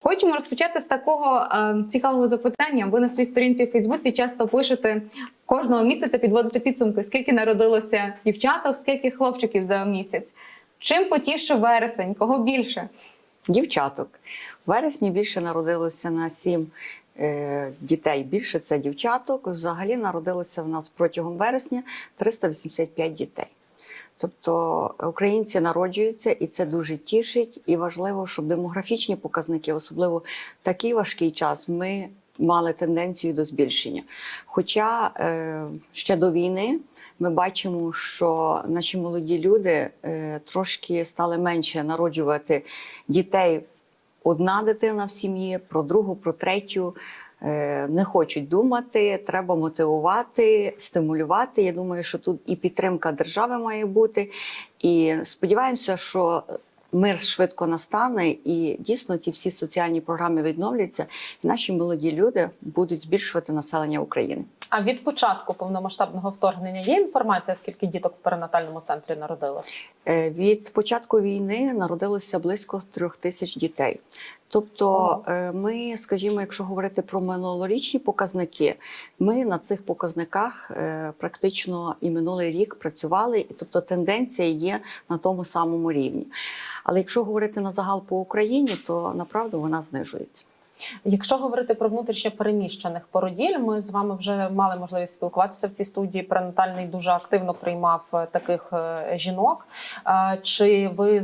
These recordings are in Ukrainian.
Хочемо розпочати з такого е, цікавого запитання. Ви на своїй сторінці в Фейсбуці часто пишете кожного місяця підводите підсумки, скільки народилося дівчаток, скільки хлопчиків за місяць. Чим потішив вересень? Кого більше? Дівчаток. В вересні більше народилося на сім е, дітей. Більше це дівчаток. Взагалі народилося в нас протягом вересня 385 дітей. Тобто українці народжуються, і це дуже тішить. І важливо, щоб демографічні показники, особливо такий важкий час, ми мали тенденцію до збільшення. Хоча е, ще до війни ми бачимо, що наші молоді люди е, трошки стали менше народжувати дітей. Одна дитина в сім'ї, про другу, про третю не хочуть думати. Треба мотивувати, стимулювати. Я думаю, що тут і підтримка держави має бути. І сподіваємося, що мир швидко настане, і дійсно ті всі соціальні програми відновляться, і наші молоді люди будуть збільшувати населення України. А від початку повномасштабного вторгнення є інформація, скільки діток в перинатальному центрі народилось? Е, Від початку війни народилося близько трьох тисяч дітей. Тобто, е, ми, скажімо, якщо говорити про минулорічні показники, ми на цих показниках е, практично і минулий рік працювали, і тобто тенденція є на тому самому рівні. Але якщо говорити на загал по Україні, то направду вона знижується. Якщо говорити про внутрішньо переміщених породіль, ми з вами вже мали можливість спілкуватися в цій студії. Пренатальний дуже активно приймав е, таких е, жінок. Е, Чи ви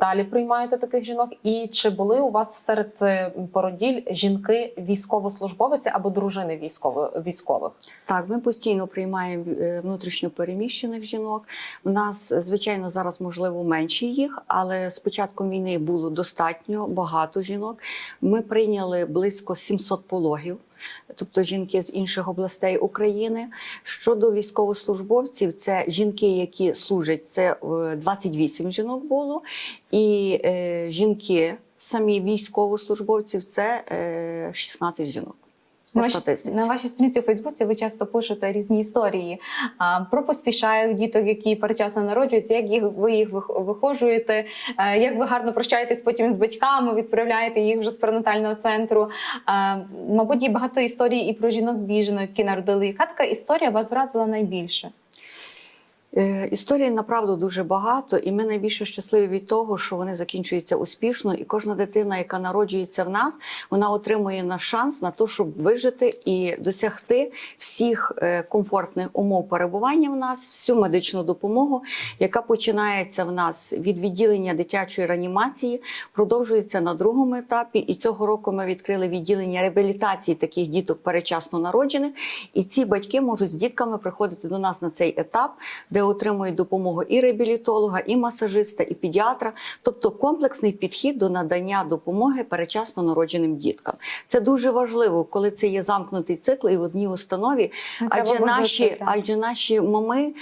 далі приймаєте таких жінок? І чи були у вас серед породіль жінки військовослужбовиці або дружини військових? Так, ми постійно приймаємо внутрішньо переміщених жінок. У нас, звичайно, зараз можливо менше їх, але з початком війни було достатньо багато жінок. Ми прийняли близько 700 пологів. Тобто жінки з інших областей України. Щодо військовослужбовців, це жінки, які служать, це е, 28 жінок було, і е, жінки, самі військовослужбовців, це е, 16 жінок. На вашій, статистиці. на вашій сторінці у Фейсбуці ви часто пишете різні історії а, про поспішаючих діток, які перечасно народжуються, як їх ви їх вих- вихожуєте, е, як ви гарно прощаєтесь потім з батьками, відправляєте їх вже з перинатального центру. А, мабуть, є багато історій і про жінок біженок, які народили. Яка така історія вас вразила найбільше? Е, Історій направду дуже багато, і ми найбільше щасливі від того, що вони закінчуються успішно. І кожна дитина, яка народжується в нас, вона отримує наш шанс на те, щоб вижити і досягти всіх е, комфортних умов перебування в нас, всю медичну допомогу, яка починається в нас від відділення дитячої реанімації, продовжується на другому етапі. І цього року ми відкрили відділення реабілітації таких діток перечасно народжених. І ці батьки можуть з дітками приходити до нас на цей етап, де отримують допомогу і реабілітолога, і масажиста, і педіатра, тобто комплексний підхід до надання допомоги перечасно народженим діткам. Це дуже важливо, коли це є замкнутий цикл і в одній установі, треба адже наші, так. адже наші мами.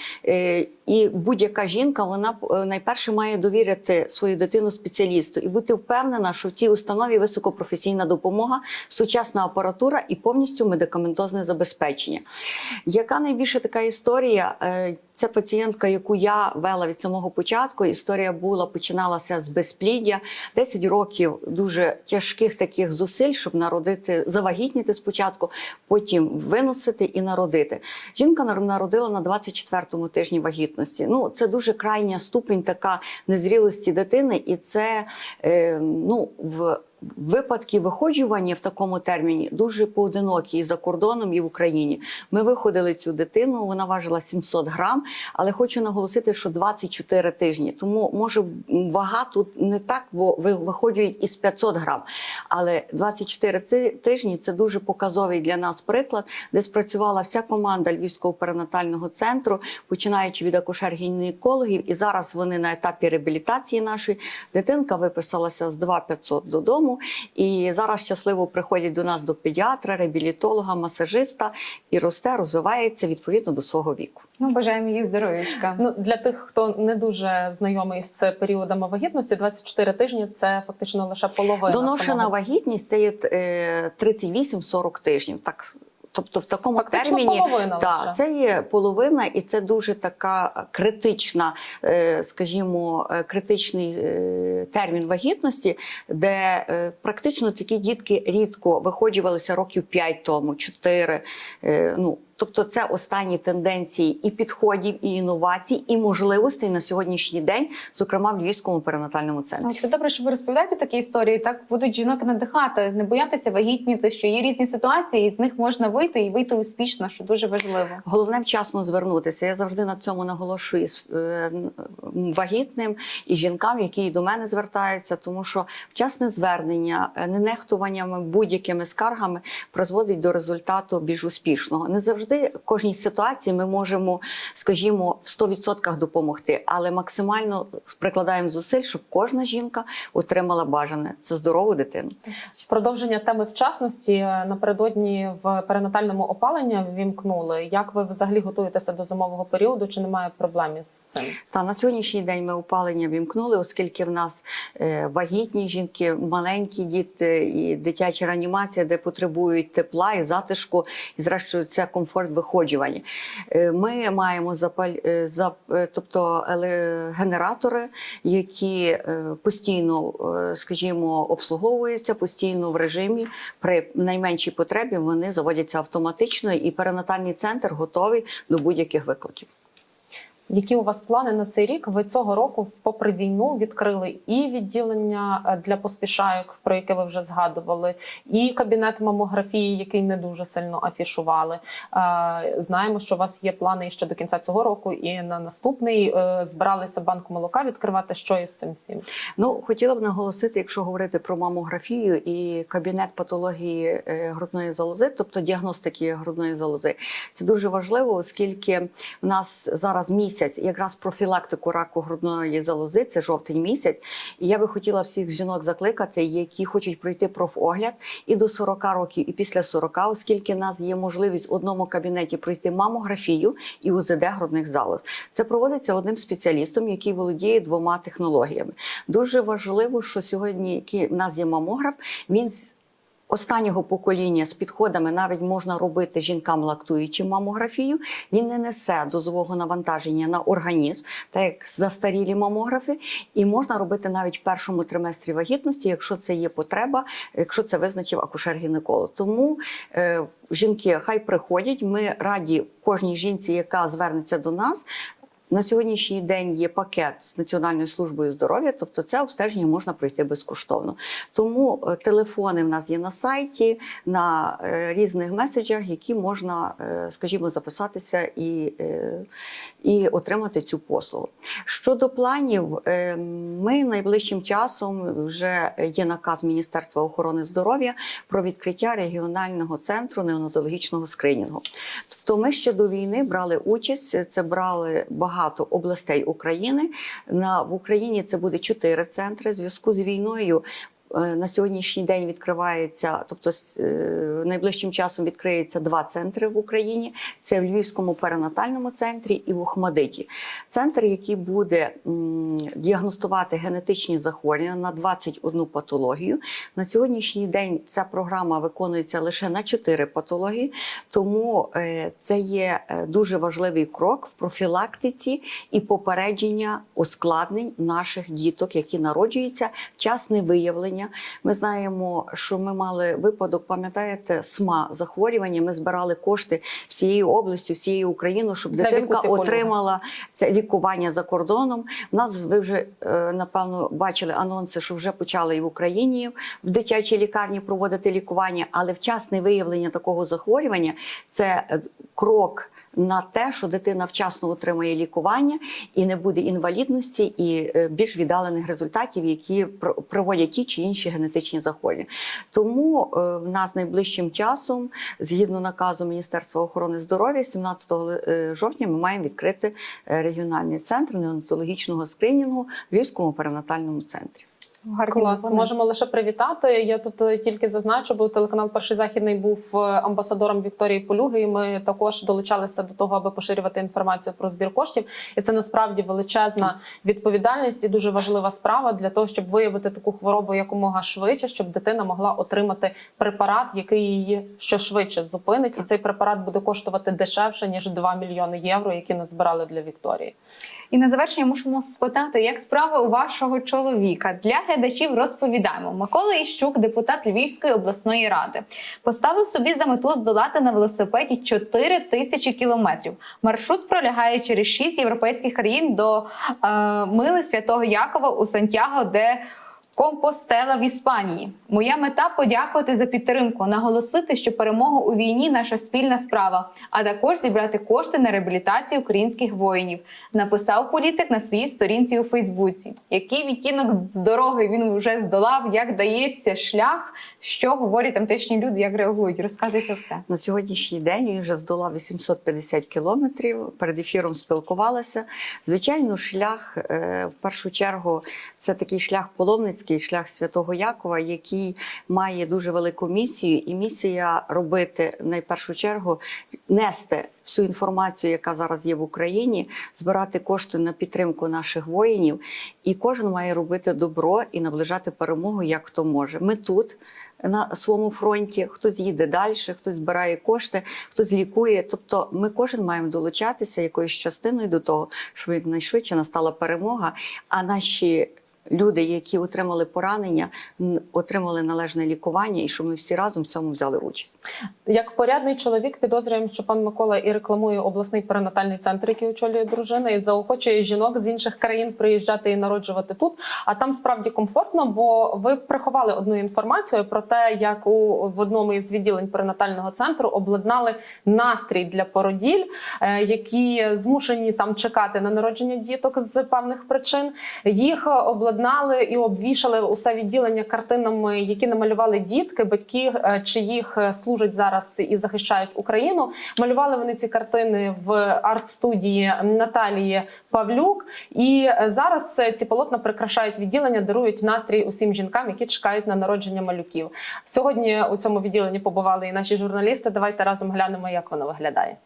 І будь-яка жінка вона е, найперше має довірити свою дитину спеціалісту і бути впевнена, що в цій установі високопрофесійна допомога, сучасна апаратура і повністю медикаментозне забезпечення. Яка найбільша така історія? Це пацієнтка, яку я вела від самого початку. Історія була починалася з безпліддя, 10 років дуже тяжких таких зусиль, щоб народити, завагітніти спочатку, потім виносити і народити. Жінка нар- народила на 24-му тижні вагітності. Ну, це дуже крайня ступень така незрілості дитини, і це е, ну, в Випадки виходжування в такому терміні дуже поодинокі і за кордоном, і в Україні. Ми виходили цю дитину, вона важила 700 грам, але хочу наголосити, що 24 тижні. Тому може вага тут не так, бо ви- виходять із 500 грам. Але 24 ти- тижні це дуже показовий для нас приклад, де спрацювала вся команда Львівського перинатального центру, починаючи від акушер-гінекологів, і зараз вони на етапі реабілітації нашої. Дитинка виписалася з 2500 додому, і зараз щасливо приходять до нас до педіатра, реабілітолога, масажиста і росте, розвивається відповідно до свого віку. Ну, бажаємо їй здоров'ячка. Ну для тих, хто не дуже знайомий з періодами вагітності, 24 тижні це фактично лише половина. Доношена самого вагітність це є е, 38-40 тижнів. Так тобто в такому Фактично терміні половина та, лише. це є половина, і це дуже така критична, е, скажімо, е, критичний е, термін вагітності, де практично такі дітки рідко виходжувалися років 5 тому, 4. е, Ну, Тобто це останні тенденції і підходів, і інновацій, і можливостей на сьогоднішній день, зокрема в Львівському перинатальному центрі. Ну, Це добре, що ви розповідаєте такі історії. Так будуть жінок надихати, не боятися вагітніти, що є різні ситуації, і з них можна вийти і вийти успішно, що дуже важливо. Головне вчасно звернутися. Я завжди на цьому наголошую з е, вагітним і жінкам, які до мене звертаються, тому що вчасне звернення, е, не нехтуваннями будь-якими скаргами призводить до результату більш успішного. Не завжди кожній ситуації ми можемо, скажімо, в 100% допомогти, але максимально прикладаємо зусиль, щоб кожна жінка отримала бажане це здорову дитину. В продовження теми вчасності е, напередодні в перинатальному опаленні вімкнули. Як ви взагалі готуєтеся до зимового періоду? Чи немає проблем із цим? Та на сьогоднішній день ми опалення вімкнули, оскільки в нас е, вагітні жінки, маленькі діти і дитяча реанімація, де потребують тепла і затишку, і зрештою це комфорт виходжування. Е, ми маємо запаль, е, е, тобто генератори, які постійно, скажімо, обслуговуються постійно в режимі. При найменшій потребі вони заводяться автоматично, і перинатальний центр готовий до будь-яких викликів. Які у вас плани на цей рік? Ви цього року, попри війну, відкрили і відділення е, для поспішайок, про яке ви вже згадували, і кабінет мамографії, який не дуже сильно афішували. Е, Знаємо, що у вас є плани ще до кінця цього року, і на наступний е, збиралися банку молока відкривати. Що із цим всім? Ну, хотіла б наголосити, якщо говорити про мамографію і кабінет патології грудної залози, тобто діагностики грудної залози, це дуже важливо, оскільки в нас зараз місяць якраз профілактику раку грудної залози, це жовтень місяць. І я би хотіла всіх жінок закликати, які хочуть пройти профогляд і до 40 років, і після 40, оскільки в нас є можливість в одному кабінеті пройти мамографію і УЗД грудних залоз. Це проводиться одним спеціалістом, який володіє двома технологіями. Дуже важливо, що сьогодні який в нас є мамограф, він Останнього покоління з підходами навіть можна робити жінкам лактуючим мамографію. Він не несе дозового навантаження на організм, так як застарілі мамографи, і можна робити навіть в першому триместрі вагітності, якщо це є потреба, якщо це визначив акушер-гінеколог. Тому е, жінки хай приходять. Ми раді кожній жінці, яка звернеться до нас. На сьогоднішній день є пакет з Національною службою здоров'я, тобто це обстеження можна пройти безкоштовно. Тому е, телефони в нас є на сайті, на е, різних меседжах, які можна, е, скажімо, записатися і, і отримати цю послугу. Щодо планів, ми найближчим часом вже є наказ Міністерства охорони здоров'я про відкриття регіонального центру неонатологічного скринінгу. Тобто ми ще до війни брали участь, це брали багато областей України. На, в Україні це буде чотири центри. В зв'язку з війною на сьогоднішній день відкривається, тобто е, найближчим часом відкриється два центри в Україні: це в Львівському перинатальному центрі і в Охмадиті. Центр, який буде діагностувати генетичні захворювання на 21 патологію. На сьогоднішній день ця програма виконується лише на 4 патології, тому е, це є е, дуже важливий крок в профілактиці і попередження ускладнень наших діток, які народжуються, вчасне виявлення. Ми знаємо, що ми мали випадок, пам'ятаєте, СМА захворювання. Ми збирали кошти всією областю, всією Україною, щоб Для дитинка отримала це лікування за кордоном. У нас ви вже е, напевно бачили анонси, що вже почали і в Україні в дитячій лікарні проводити лікування, але вчасне виявлення такого захворювання це е, крок. На те, що дитина вчасно отримає лікування і не буде інвалідності і е, більш віддалених результатів, які про- проводять ті чи інші генетичні захворювання. Тому е, в нас найближчим часом, згідно наказу Міністерства охорони здоров'я, 17 е, жовтня ми маємо відкрити регіональний центр неонатологічного скринінгу в Львівському перинатальному центрі. Гарні Клас, новини. можемо лише привітати. Я тут е, тільки зазначу, бо телеканал Перший західний був е, амбасадором Вікторії Полюги. І ми також долучалися до того, аби поширювати інформацію про збір коштів. І це насправді величезна відповідальність і дуже важлива справа для того, щоб виявити таку хворобу якомога швидше, щоб дитина могла отримати препарат, який її що швидше зупинить. І цей препарат буде коштувати дешевше ніж 2 мільйони євро, які назбирали для Вікторії. І на завершення мушимо спитати, як справи у вашого чоловіка. Для глядачів розповідаємо. Микола Іщук, депутат Львівської обласної ради, поставив собі за мету здолати на велосипеді 4 тисячі кілометрів. Маршрут пролягає через 6 європейських країн до е, мили Святого Якова у Сантьяго, де Компостела в Іспанії. Моя мета подякувати за підтримку, наголосити, що перемога у війні наша спільна справа, а також зібрати кошти на реабілітацію українських воїнів. Написав політик на своїй сторінці у Фейсбуці. Який відтінок з дороги він вже здолав, як дається шлях, що говорять тамтешні люди, як реагують. Розказуйте все. На сьогоднішній день він вже здолав 850 кілометрів. Перед ефіром спілкувалася. Звичайно, шлях е, в першу чергу це такий шлях паломницький, шлях святого Якова, який має дуже велику місію. І місія робити найпершу чергу нести всю інформацію, яка зараз є в Україні, збирати кошти на підтримку наших воїнів. І кожен має робити добро і наближати перемогу, як хто може. Ми тут на своєму фронті, хтось їде далі, хтось збирає кошти, хтось лікує. Тобто, ми кожен маємо долучатися якоюсь частиною до того, щоб якнайшвидше настала перемога. А наші люди, які отримали поранення, отримали належне лікування, і щоб ми всі разом в цьому взяли участь. Як порядний чоловік підозрюємо, що пан Микола і рекламує обласний перинатальний центр, який очолює дружина, і заохочує жінок з інших країн приїжджати і народжувати тут. А там справді комфортно, бо ви приховали одну інформацію про те, як у в одному із відділень перинатального центру обладнали настрій для породіль, е, які змушені там чекати на народження діток з певних причин. Їх обладнали і обвішали усе відділення картинами, які намалювали дітки, батьки, е, чиїх е, служать зараз і захищають Україну. Малювали вони ці картини в арт-студії Наталії Павлюк. І е, зараз ці полотна прикрашають відділення, дарують настрій усім жінкам, які чекають на народження малюків. Сьогодні у цьому відділенні побували і наші журналісти. Давайте разом глянемо, як воно виглядає.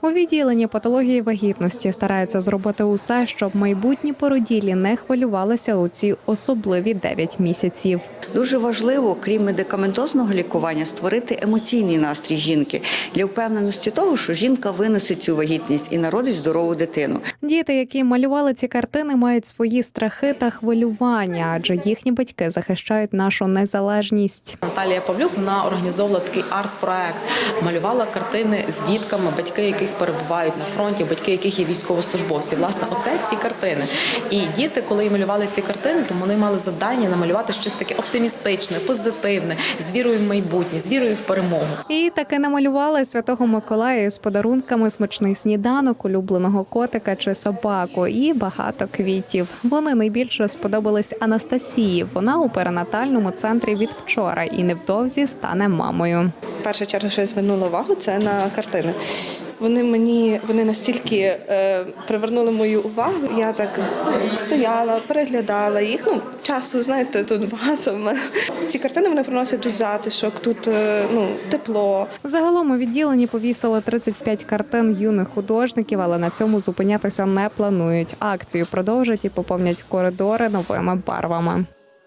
У відділенні патології вагітності стараються зробити усе, щоб майбутні породілі не хвилювалися у ці особливі 9 місяців. Дуже важливо, крім медикаментозного лікування, створити емоційний настрій жінки для впевненості того, що жінка виносить цю вагітність і народить здорову дитину. Діти, які малювали ці картини, мають свої страхи та хвилювання, адже їхні батьки захищають нашу незалежність. Наталія Павлюк вона організовувала такий арт-проект, малювала картини з дітками, батьки яких перебувають на фронті, батьки яких є військовослужбовці. Власне, оце ці картини. І діти, коли малювали ці картини, то вони мали завдання намалювати щось таке оптимістичне, позитивне, з вірою в майбутнє, з вірою в перемогу. І таки намалювали святого Миколая з подарунками смачний сніданок, улюбленого котика чи собаку, і багато квітів. Вони найбільше сподобались Анастасії. Вона у перинатальному центрі від вчора і невдовзі стане мамою. перша черга, що я звернула увагу, це на картини. Вони мені вони настільки е, привернули мою увагу. Я так стояла, переглядала їх. Ну часу, знаєте, тут багато. Ці картини вони приносять тут затишок, тут е, ну тепло. Загалом у відділенні повісили 35 картин юних художників, але на цьому зупинятися не планують. Акцію продовжать і поповнять коридори новими барвами.